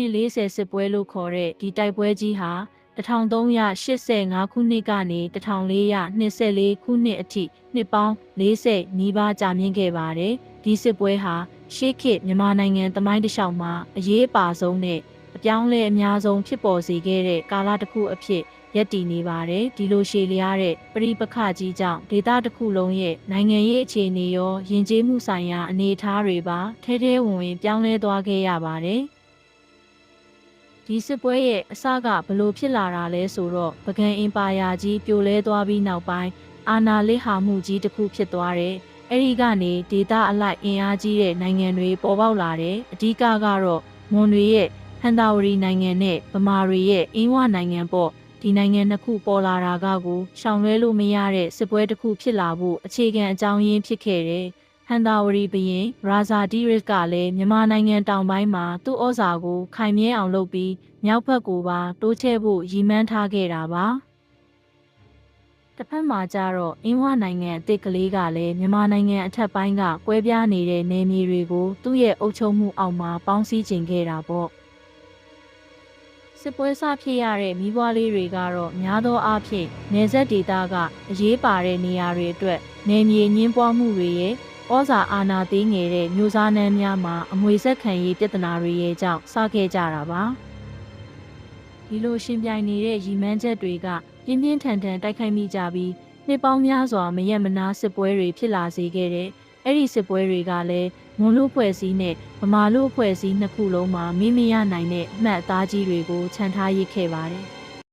40စစ်ပွဲလို့ခေါ်တဲ့ဒီတိုက်ပွဲကြီးဟာ1385ခုနှစ်ကနေ1424ခုနှစ်အထိနှစ်ပေါင်း40နီးပါးကြာမြင့်ခဲ့ပါတယ်။ဒီစစ်ပွဲဟာရှေးခေတ်မြန်မာနိုင်ငံတမိုင်းတစ်လျှောက်မှာအရေးအပါဆုံးနဲ့အပြောင်းလဲအများဆုံးဖြစ်ပေါ်စေခဲ့တဲ့ကာလတစ်ခုအဖြစ်ရပ်တည်နေပါတယ်။ဒီလိုရှည်လျားတဲ့ပရိပခကြီးကြောင့်ဒေသတစ်ခုလုံးရဲ့နိုင်ငံရေးအခြေအနေရောယဉ်ကျေးမှုဆိုင်ရာအနေအထားတွေပါထဲထဲဝင်ဝင်ပြောင်းလဲသွားခဲ့ရပါတယ်။ ဒီစစ်ပွဲရဲ့အစကဘလို့ဖြစ်လာတာလဲဆိုတော့ပကံအင်ပါယာကြီးပြိုလဲသွားပြီးနောက်ပိုင်းအာဏာလစ်ဟာမှုကြီးတစ်ခုဖြစ်သွားတယ်။အဲဒီကနေဒေတာအလိုက်အင်အားကြီးတဲ့နိုင်ငံတွေပေါ်ပေါက်လာတယ်။အဓိကကတော့မွန်တွေရဲ့ဟန်တာဝရီနိုင်ငံနဲ့ဗမာတွေရဲ့အင်းဝနိုင်ငံပေါ့ဒီနိုင်ငံနှစ်ခုပေါ်လာတာကကိုရှောင်လွဲလို့မရတဲ့စစ်ပွဲတစ်ခုဖြစ်လာဖို့အခြေခံအကြောင်းရင်းဖြစ်ခဲ့တယ်။ ဟန်တာဝရီဘရင်ရာဇာဒီရစ်ကလည်းမြန်မာနိုင်ငံတောင်ပိုင်းမှာသူ့ဩဇာကိုခိုင်မြဲအောင်လုပ်ပြီးမြောက်ဘက်ကိုပါတိုးချဲ့ဖို့ရည်မှန်းထားခဲ့တာပါတစ်ဖက်မှာကျတော့အင်းဝနိုင်ငံအစ်စ်ကလေးကလည်းမြန်မာနိုင်ငံအထက်ပိုင်းကကွဲပြားနေတဲ့နယ်မြေတွေကိုသူ့ရဲ့အုပ်ချုပ်မှုအောက်မှာပေါင်းစည်းခြင်းခဲ့တာပေါ့စစ်ပွဲစဖြစ်ရတဲ့မိဘလေးတွေကတော့များသောအားဖြင့်နေဆက်ဒေတာကအရေးပါတဲ့နေရာတွေအတွက်နယ်မြေညင်းပွားမှုတွေရဲ့ ဩဇာအာဏာသိမ်းငယ်တဲ့မျိုးစားနှမ်းများမှာအမွေဆက်ခံရေးပြဿနာတွေရဲ့ကြောင့်စခဲ့ကြတာပါဒီလိုရှင်ပြိုင်နေတဲ့ရီမန်းချက်တွေကပြင်းပြင်းထန်ထန်တိုက်ခိုက်မိကြပြီးနှစ်ပေါင်းများစွာမရက်မနာစစ်ပွဲတွေဖြစ်လာစေခဲ့တဲ့အဲ့ဒီစစ်ပွဲတွေကလည်းမွန်လူဖွဲ့စည်းနဲ့ဗမာလူဖွဲ့စည်းနှစ်ခုလုံးမှာမိမရနိုင်တဲ့အမှတ်အသားကြီးတွေကိုခြံထားရစ်ခဲ့ပါတယ်